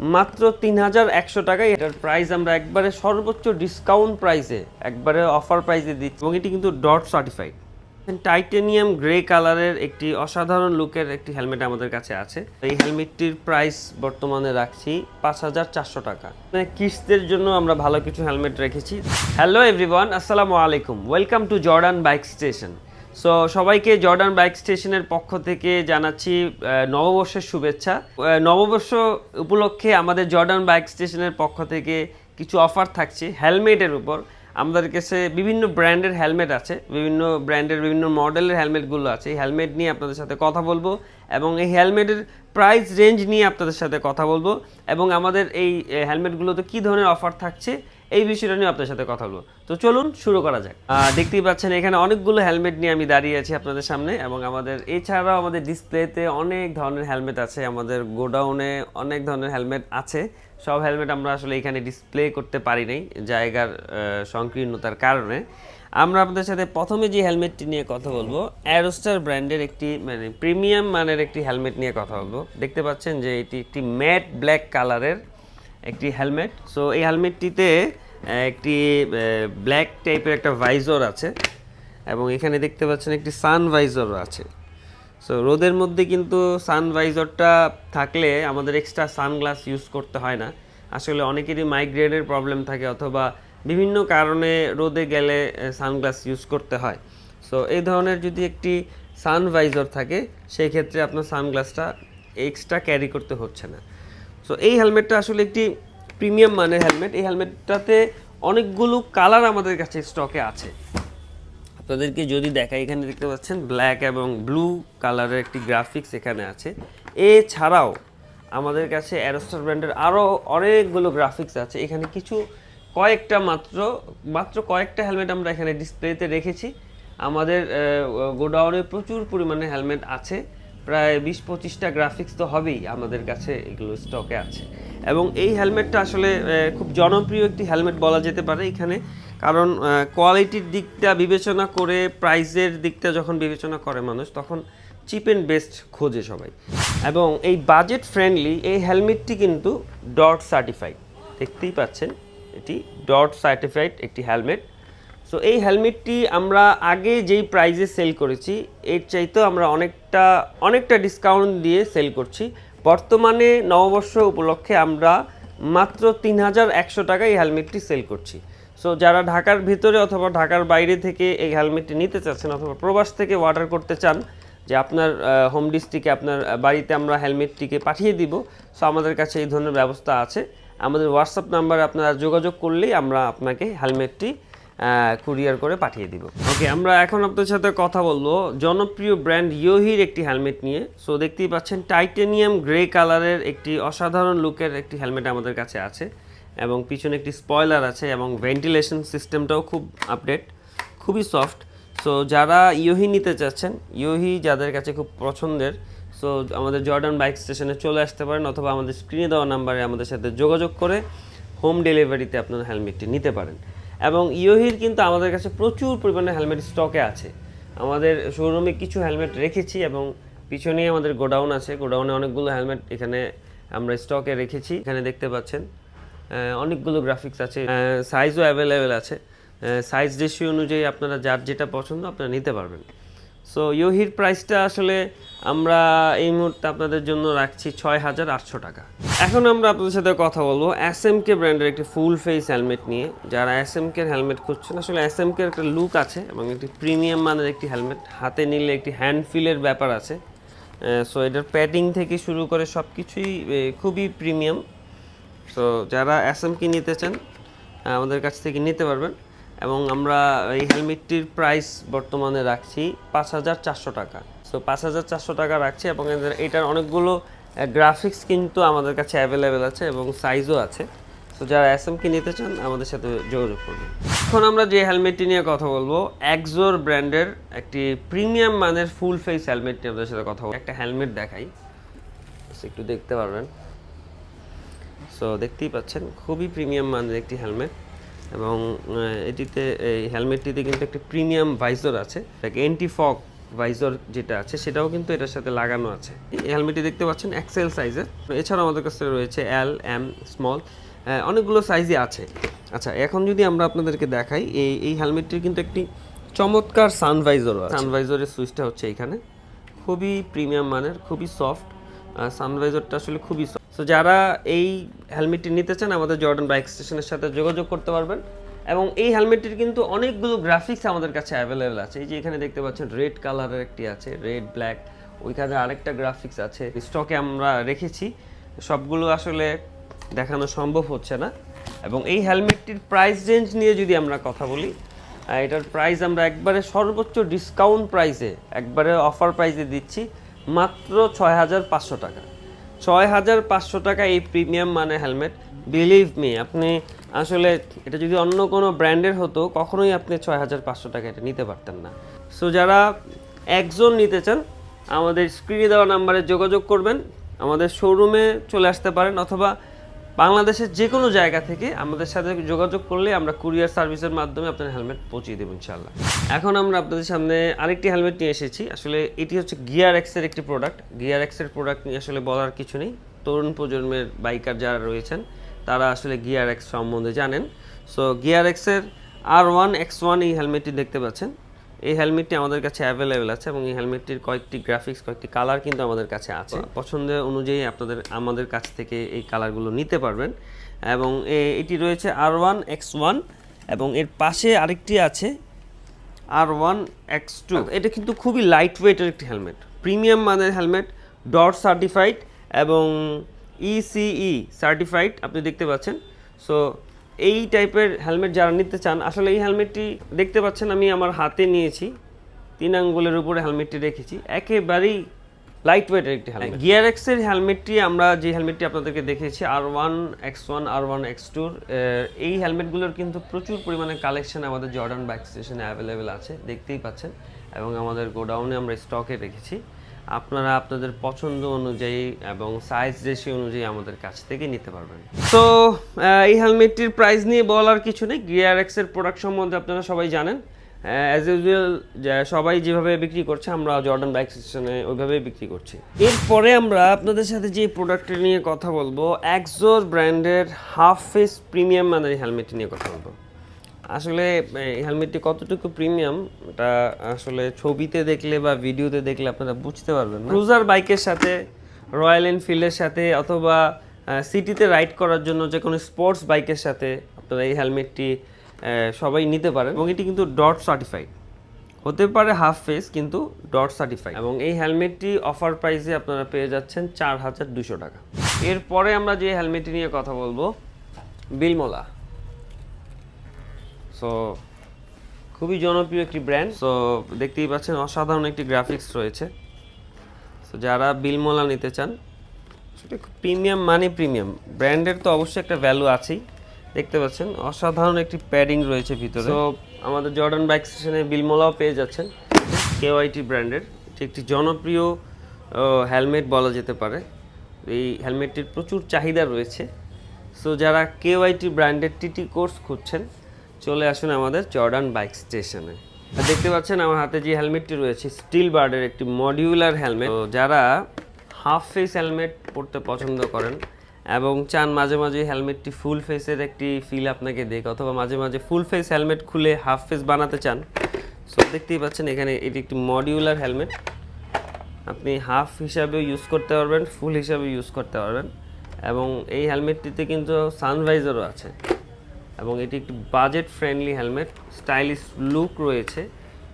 মাত্র তিন হাজার একশো টাকায় এটার প্রাইস আমরা একবারে সর্বোচ্চ ডিসকাউন্ট প্রাইসে একবারে অফার প্রাইসে দিচ্ছি। এবং এটি কিন্তু ডট সার্টিফাইড টাইটেনিয়াম গ্রে কালারের একটি অসাধারণ লুকের একটি হেলমেট আমাদের কাছে আছে। এই হেলমেটটির প্রাইস বর্তমানে রাখছি পাঁচ হাজার চারশো টাকা। কিস্টদের জন্য আমরা ভালো কিছু হেলমেট রেখেছি। হ্যালো এভরিওয়ান আসসালামু আলাইকুম। Welcome to Jordan bike station so সবাইকে জর্ডান বাইক স্টেশনের পক্ষ থেকে জানাচ্ছি নববর্ষের শুভেচ্ছা। নববর্ষ উপলক্ষে আমাদের জর্ডান বাইক স্টেশনের পক্ষ থেকে কিছু অফার থাকছে হেলমেটের উপর। আমাদের কাছে বিভিন্ন ব্র্যান্ডের হেলমেট আছে, বিভিন্ন ব্র্যান্ডের বিভিন্ন মডেলের হেলমেটগুলো আছে। এই হেলমেট নিয়ে আপনাদের সাথে কথা বলব এবং এই হেলমেটের প্রাইস রেঞ্জ নিয়ে আপনাদের সাথে কথা বলব। এবং আমাদের এই হেলমেটগুলোতে কী ধরনের অফার থাকছে এই বিষয়টা নিয়ে আপনার সাথে কথা বলব। তো চলুন শুরু করা যাক। দেখতেই পাচ্ছেন এখানে অনেকগুলো হেলমেট নিয়ে আমি দাঁড়িয়ে আছি আপনাদের সামনে এবং আমাদের এছাড়াও আমাদের ডিসপ্লেতে অনেক ধরনের হেলমেট আছে, আমাদের গোডাউনে অনেক ধরনের হেলমেট আছে। সব হেলমেট আমরা আসলে এখানে ডিসপ্লে করতে পারি নাই জায়গার সংকীর্ণতার কারণে। আমরা আপনাদের সাথে প্রথমে যে হেলমেটটি নিয়ে কথা বলব অ্যারোস্টার ব্র্যান্ডের একটি মানে প্রিমিয়াম মানের একটি হেলমেট নিয়ে কথা বলব। দেখতে পাচ্ছেন যে এটি একটি ম্যাট ব্ল্যাক কালারের একটি হেলমেট সো এই হেলমেটটিতে একটি ব্ল্যাক টাইপের একটা ভাইজর আছে এবং এখানে দেখতে পাচ্ছেন একটি সান ভাইজরও আছে। সো রোদের মধ্যে কিন্তু সান ভাইজরটা থাকলে আমাদের এক্সট্রা সানগ্লাস ইউজ করতে হয় না। আসলে অনেকেরই মাইগ্রেনের প্রবলেম থাকে অথবা বিভিন্ন কারণে রোদে গেলে সানগ্লাস ইউজ করতে হয়। সো এই ধরনের যদি একটি সান ভাইজর থাকে, সেই ক্ষেত্রে আপনার সানগ্লাসটা এক্সট্রা ক্যারি করতে হচ্ছে না। সো এই হেলমেটটা আসলে একটি প্রিমিয়াম মানের হেলমেট এই হেলমেটটাতে অনেকগুলো কালার আমাদের কাছে স্টকে আছে। আপনাদেরকে যদি দেখাই, এখানে দেখতে পাচ্ছেন ব্ল্যাক এবং ব্লু কালারের একটি গ্রাফিক্স এখানে আছে। এছাড়াও আমাদের কাছে অ্যারোস্টার ব্র্যান্ডের আরও অনেকগুলো গ্রাফিক্স আছে। এখানে কিছু কয়েকটা মাত্র মাত্র কয়েকটা হেলমেট আমরা এখানে ডিসপ্লেতে রেখেছি। আমাদের গোডাউনে প্রচুর পরিমাণে হেলমেট আছে। প্রায় বিশ পঁচিশটা গ্রাফিক্স তো হবেই আমাদের কাছে এগুলো স্টকে আছে। এবং এই হেলমেটটা আসলে খুব জনপ্রিয় একটি হেলমেট বলা যেতে পারে এখানে। কারণ কোয়ালিটির দিকটা বিবেচনা করে প্রাইসের দিকটা যখন বিবেচনা করে মানুষ, তখন চিপ অ্যান্ড বেস্ট খোঁজে সবাই। এবং এই বাজেট ফ্রেন্ডলি এই হেলমেটটি কিন্তু ডট সার্টিফাইড দেখতেই পাচ্ছেন, এটি ডট সার্টিফাইড একটি হেলমেট সো এই হেলমেটটি আমরা আগে যেই প্রাইজে সেল করেছি, এর চাইতেও আমরা অনেকটা অনেকটা ডিসকাউন্ট দিয়ে সেল করছি। বর্তমানে নববর্ষ উপলক্ষে আমরা মাত্র তিন হাজার একশো টাকায় এই হেলমেটটি সেল করছি। সো যারা ঢাকার ভিতরে অথবা ঢাকার বাইরে থেকে এই হেলমেটটি নিতে চাচ্ছেন অথবা প্রবাস থেকে অর্ডার করতে চান, যে আপনার হোম ডিস্ট্রিক্টে আপনার বাড়িতে আমরা হেলমেটটিকে পাঠিয়ে দিব সো আমাদের কাছে এই ধরনের ব্যবস্থা আছে। আমাদের হোয়াটসঅ্যাপ নাম্বারে আপনারা যোগাযোগ করলেই আমরা আপনাকে হেলমেটটি কুরিয়ার করে পাঠিয়ে দিব। ওকে আমরা এখন আপনাদের সাথে কথা বলব। জনপ্রিয় ব্র্যান্ড ইয়োহির একটি হেলমেট নিয়ে। সো দেখতেই পাচ্ছেন টাইটেনিয়াম গ্রে কালারের একটি অসাধারণ লুকের একটি হেলমেট আমাদের কাছে আছে এবং পিছনে একটি স্পয়লার আছে এবং ভেন্টিলেশন সিস্টেমটাও খুব আপডেট খুবই সফট সো যারা ইয়োহি নিতে চাচ্ছেন ইয়োহি যাদের কাছে খুব পছন্দের সো আমাদের জর্ডান বাইক স্টেশনে চলে আসতে পারেন অথবা আমাদের স্ক্রিনে দেওয়া নাম্বারে আমাদের সাথে যোগাযোগ করে হোম ডেলিভারিতে আপনার হেলমেটটি নিতে পারেন। এবং ইয়োহির কিন্তু আমাদের কাছে প্রচুর পরিমাণে হেলমেট স্টকে আছে। আমাদের শোরুমে কিছু হেলমেট রেখেছি এবং পিছনেই আমাদের গোডাউন আছে। গোডাউনে অনেকগুলো হেলমেট এখানে আমরা স্টকে রেখেছি, এখানে দেখতে পাচ্ছেন। অনেকগুলো গ্রাফিক্স আছে। সাইজও অ্যাভেলেবেল আছে। সাইজ রেশিও অনুযায়ী আপনারা যার যেটা পছন্দ আপনারা নিতে পারবেন। সো ইয়োহির প্রাইসটা আসলে আমরা এই মুহূর্তে আপনাদের জন্য রাখছি ছয় হাজার আটশো টাকা। এখন আমরা আপনাদের সাথে কথা বলব এস এম কে ব্র্যান্ডের একটি ফুল ফেস হেলমেট নিয়ে। যারা এস এম কে হেলমেট খুঁজছেন, আসলে এস এম কে একটা লুক আছে এবং একটি প্রিমিয়াম মানের একটি হেলমেট হাতে নিলে একটি হ্যান্ড ফিলের ব্যাপার আছে। সো এটার প্যাডিং থেকে শুরু করে সব কিছুই খুবই প্রিমিয়াম সো যারা এস এম কে নিতে চান, আমাদের কাছ থেকে নিতে পারবেন। এবং আমরা এই হেলমেটটির প্রাইস বর্তমানে রাখছি পাঁচ হাজার চারশো টাকা। সো পাঁচ হাজার চারশো টাকা রাখছি এবং এটার অনেকগুলো গ্রাফিক্স কিন্তু আমাদের কাছে অ্যাভেলেবেল আছে এবং সাইজও আছে। তো যারা এসএমকি নিতে চান, আমাদের সাথে যোগাযোগ করবেন এখন আমরা যে হেলমেটটি নিয়ে কথা বলব একজোর ব্র্যান্ডের একটি প্রিমিয়াম মানের ফুল ফেস হেলমেট নিয়ে আমাদের সাথে কথা বলব। একটা হেলমেট দেখাই। একটু দেখতে পারবেন। সো দেখতেই পাচ্ছেন, খুবই প্রিমিয়াম মানের একটি হেলমেট এবং এটিতে, এই হেলমেটটিতে কিন্তু একটি প্রিমিয়াম ভাইজার আছে। এন্টি ফগ ভাইজর যেটা আছে, সেটাও কিন্তু এটার সাথে লাগানো আছে। এই হেলমেটটি দেখতে পাচ্ছেন এক্সেল সাইজের। এছাড়াও আমাদের কাছে রয়েছে এল এম স্মল অনেকগুলো সাইজই আছে। আচ্ছা এখন যদি আমরা আপনাদেরকে দেখাই, এই এই হেলমেটটির কিন্তু একটি চমৎকার সানভাইজরও আছে। সানভাইজরের সুইচটা হচ্ছে এখানে। খুবই প্রিমিয়াম মানের, খুবই সফট সানভাইজরটা আসলে খুবই সো যারা এই হেলমেটটি নিতে চান, আমাদের জর্ডন বাইক স্টেশনের সাথে যোগাযোগ করতে পারবেন। এবং এই হেলমেটটির কিন্তু অনেকগুলো গ্রাফিক্স আমাদের কাছে অ্যাভেলেবেল আছে। এই যে এখানে দেখতে পাচ্ছেন রেড কালারের একটি আছে রেড ব্ল্যাক ওইখানে আরেকটা গ্রাফিক্স আছে। স্টকে আমরা রেখেছি। সবগুলো আসলে দেখানো সম্ভব হচ্ছে না। এবং এই হেলমেটটির প্রাইস রেঞ্জ নিয়ে যদি আমরা কথা বলি এটার প্রাইস আমরা একবারে সর্বোচ্চ ডিসকাউন্ট প্রাইসে একবারে অফার প্রাইসে দিচ্ছি মাত্র ছয় হাজার পাঁচশো টাকা। ছয় হাজার পাঁচশো টাকা এই প্রিমিয়াম মানে হেলমেট। বিলিভ মি আপনি আসলে এটা যদি অন্য কোনো ব্র্যান্ডের হতো, কখনোই আপনি ছয় হাজার পাঁচশো টাকা এটা নিতে পারতেন না। সো যারা একজন নিতে চান, আমাদের স্ক্রিনে দেওয়া নাম্বারে যোগাযোগ করবেন। আমাদের শোরুমে চলে আসতে পারেন, অথবা বাংলাদেশের যে কোনো জায়গা থেকে আমাদের সাথে যোগাযোগ করলে আমরা কুরিয়ার সার্ভিসের মাধ্যমে আপনার হেলমেট পৌঁছে দেবো ইনশাল্লাহ এখন আমরা আপনাদের সামনে আরেকটি হেলমেট নিয়ে এসেছি। আসলে এটি হচ্ছে গিয়ার এক্সের একটি প্রোডাক্ট। গিয়ার এক্সের প্রোডাক্ট নিয়ে আসলে বলার কিছু নেই। তরুণ প্রজন্মের বাইকার যারা রয়েছেন, তারা আসলে গিয়ার এক্স সম্বন্ধে জানেন। সো গিয়ার এক্সের আর ওয়ান এক্স ওয়ান এই হেলমেটটি দেখতে পাচ্ছেন। এই হেলমেটটি আমাদের কাছে অ্যাভেলেবেল আছে এবং এই হেলমেটটির কয়েকটি গ্রাফিক্স কয়েকটি কালার কিন্তু আমাদের কাছে আছে। পছন্দ অনুযায়ী আপনাদের আমাদের কাছ থেকে এই কালারগুলো নিতে পারবেন। এবং এটি রয়েছে আর ওয়ান এক্স ওয়ান এবং এর পাশে আরেকটি আছে আর ওয়ান এক্স টু এটা কিন্তু খুবই লাইট ওয়েটের একটি হেলমেট প্রিমিয়াম মানের হেলমেট ডট সার্টিফাইড এবং E ইসিই সার্টিফাইড আপনি দেখতে পাচ্ছেন। সো এই টাইপের হেলমেট যারা নিতে চান আসলে এই হেলমেটটি দেখতে পাচ্ছেন আমি আমার হাতে নিয়েছি। তিন আঙ্গুলের উপরে হেলমেটটি রেখেছি। একেবারেই লাইট ওয়েটের একটি হেলমেট গিয়ার এক্সের হেলমেটটি আমরা যে হেলমেটটি আপনাদেরকে দেখেছি R one X one R one X টুর এই হেলমেটগুলোর কিন্তু প্রচুর পরিমাণে কালেকশন আমাদের জর্ডান বাইক স্টেশনে অ্যাভেলেবেল আছে দেখতেই পাচ্ছেন। এবং আমাদের গোডাউনে আমরা স্টকে রেখেছি। আপনারা আপনাদের পছন্দ অনুযায়ী এবং সাইজ রেশি অনুযায়ী আমাদের কাছ থেকে নিতে পারবেন। তো এই হেলমেটটির প্রাইস নিয়ে বলার কিছু নেই। গিয়ার এক্সের প্রোডাক্ট সম্বন্ধে আপনারা সবাই জানেন। অ্যাজ ইউজুয়াল সবাই যেভাবে বিক্রি করছে, আমরা জর্ডান বাইক স্টেশনে ওইভাবেই বিক্রি করছি। এরপরে আমরা আপনাদের সাথে যে প্রোডাক্টটি নিয়ে কথা বলব একজোর ব্র্যান্ডের হাফ ফেস প্রিমিয়াম মানের হেলমেটটি নিয়ে কথা বলব। আসলে হেলমেটটি কতটুকু প্রিমিয়াম, এটা আসলে ছবিতে দেখলে বা ভিডিওতে দেখলে আপনারা বুঝতে পারবেন ক্রুজার বাইকের সাথে, রয়্যাল এনফিল্ডের সাথে, অথবা সিটিতে রাইড করার জন্য যে কোনো স্পোর্টস বাইকের সাথে আপনারা এই হেলমেটটি সবাই নিতে পারেন। এবং এটি কিন্তু ডট সার্টিফাইড। হতে পারে হাফ ফেস, কিন্তু ডট সার্টিফাইড। এবং এই হেলমেটটি অফার প্রাইসে আপনারা পেয়ে যাচ্ছেন চার হাজার দুশো টাকা। এরপরে আমরা যে হেলমেটটি নিয়ে কথা বলব, বিলমোলা। সো খুবই জনপ্রিয় একটি ব্র্যান্ড সো দেখতেই পাচ্ছেন অসাধারণ একটি গ্রাফিক্স রয়েছে। সো যারা বিলমোলা নিতে চান প্রিমিয়াম মানে প্রিমিয়াম ব্র্যান্ডের তো অবশ্যই একটা ভ্যালু আছেই। দেখতে পাচ্ছেন অসাধারণ একটি প্যাডিং রয়েছে ভিতরে। তো আমাদের জর্ডান বাইক স্টেশনে বিলমোলাও পেয়ে যাচ্ছেন কেওয়াইটি ব্র্যান্ডের এটি একটি জনপ্রিয় হেলমেট বলা যেতে পারে। এই হেলমেটটির প্রচুর চাহিদা রয়েছে। সো যারা কেওয়াইটি ব্র্যান্ডের টিটি কোর্স খুঁজছেন চলে আসুন আমাদের জর্ডান বাইক স্টেশনে দেখতে পাচ্ছেন আমার হাতে যে হেলমেটটি রয়েছে স্টিল বার্ডের একটি মডিউলার হেলমেট যারা হাফ ফেস হেলমেট পরতে পছন্দ করেন এবং চান মাঝে মাঝে হেলমেটটি ফুল ফেসের একটি ফিল আপনাকে দেখ অথবা মাঝে মাঝে ফুল ফেস হেলমেট খুলে হাফ ফেস বানাতে চান সো দেখতেই পাচ্ছেন এখানে এটি একটি মডিউলার হেলমেট আপনি হাফ হিসাবে ইউজ করতে পারবেন ফুল হিসাবে ইউজ করতে পারবেন, এবং এই হেলমেটটিতে কিন্তু সানভাইজারও আছে এবং এটি একটি budget friendly helmet stylish look রয়েছে।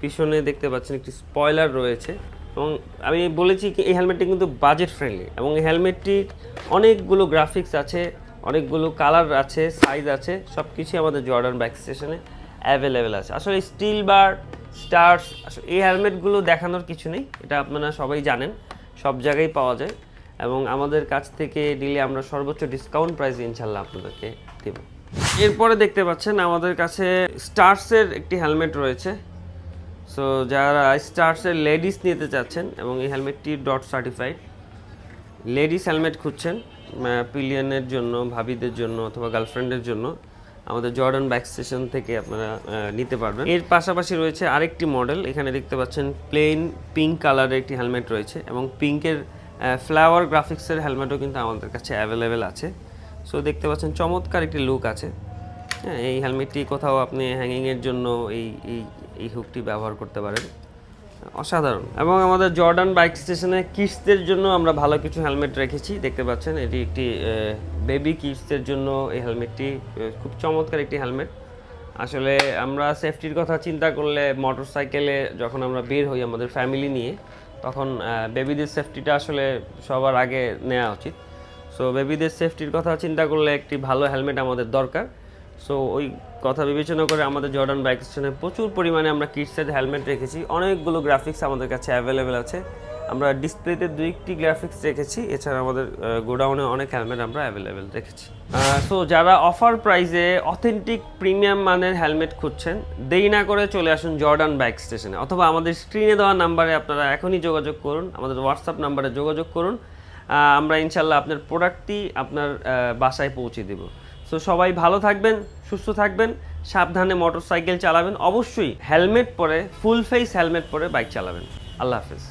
পিছনে দেখতে পাচ্ছেন একটি স্পয়লার রয়েছে। এবং আমি বলেছি কি, এই হেলমেটটি কিন্তু বাজেট ফ্রেন্ডলি এবং এই হেলমেটটির অনেকগুলো গ্রাফিক্স আছে, অনেকগুলো কালার আছে সাইজ আছে সব কিছুই আমাদের জর্ডান ব্যাক স্টেশনে অ্যাভেলেবেল আছে। আসলে স্টিল বার স্টার্স আসলে এই হেলমেটগুলো দেখানোর কিছু নেই, এটা আপনারা সবাই জানেন, সব জায়গায় পাওয়া যায়। এবং আমাদের কাছ থেকে নিলে আমরা সর্বোচ্চ ডিসকাউন্ট প্রাইস ইনশাল্লাহ আপনাদেরকে দেব। এরপরে দেখতে পাচ্ছেন আমাদের কাছে স্টার্সের একটি হেলমেট রয়েছে। সো যারা স্টার্সের লেডিস নিতে চাচ্ছেন এবং এই হেলমেটটি ডট সার্টিফাইড, লেডিস হেলমেট খুঁজছেন পিলিয়নের জন্য, ভাবিদের জন্য অথবা গার্লফ্রেন্ডের জন্য, আমাদের জর্ডান ব্যাক স্টেশন থেকে আপনারা নিতে পারবেন। এর পাশাপাশি রয়েছে আরেকটি মডেল, এখানে দেখতে পাচ্ছেন প্লেন পিঙ্ক কালারের একটি হেলমেট রয়েছে এবং পিঙ্কের ফ্লাওয়ার গ্রাফিক্সের হেলমেটও কিন্তু আমাদের কাছে অ্যাভেলেবেল আছে। সো দেখতে পাচ্ছেন চমৎকার একটি লুক আছে। হ্যাঁ এই হেলমেটটি কোথাও আপনি হ্যাঙ্গিংয়ের জন্য এই এই এই হুকটি ব্যবহার করতে পারেন। অসাধারণ। এবং আমাদের জর্ডান বাইক স্টেশনে কিডসদের জন্য আমরা ভালো কিছু হেলমেট রেখেছি। দেখতে পাচ্ছেন, এটি একটি বেবি কিডসদের জন্য এই হেলমেটটি খুব চমৎকার একটি হেলমেট আসলে আমরা সেফটির কথা চিন্তা করলে মোটর সাইকেলে যখন আমরা বের হই আমাদের ফ্যামিলি নিয়ে, তখন বেবিদের সেফটিটা আসলে সবার আগে নেওয়া উচিত। সো বেবিদের সেফটির কথা চিন্তা করলে একটি ভালো হেলমেট আমাদের দরকার। সো ওই কথা বিবেচনা করে আমাদের জর্ডান বাইক স্টেশনে প্রচুর পরিমাণে আমরা কিডসের হেলমেট রেখেছি। অনেকগুলো গ্রাফিক্স আমাদের কাছে অ্যাভেলেবেল আছে। আমরা ডিসপ্লেতে দুইটি গ্রাফিক্স রেখেছি। এছাড়া আমাদের গোডাউনে অনেক হেলমেট আমরা অ্যাভেলেবেল রেখেছি। সো যারা অফার প্রাইসে অথেন্টিক প্রিমিয়াম মানের হেলমেট খুঁজছেন, দেরি না করে চলে আসুন জর্ডান বাইক স্টেশনে। অথবা আমাদের স্ক্রিনে দেওয়া নাম্বারে আপনারা এখনই যোগাযোগ করুন। আমাদের হোয়াটসঅ্যাপ নাম্বারে যোগাযোগ করুন। আমরা ইনশাল্লাহ আপনার প্রোডাক্টটি আপনার বাসায় পৌঁছে দেব। সো সবাই ভালো থাকবেন, সুস্থ থাকবেন, সাবধানে মোটর সাইকেল চালাবেন, অবশ্যই হেলমেট পরে ফুল ফেস হেলমেট পরে বাইক চালাবেন। আল্লাহ হাফেজ।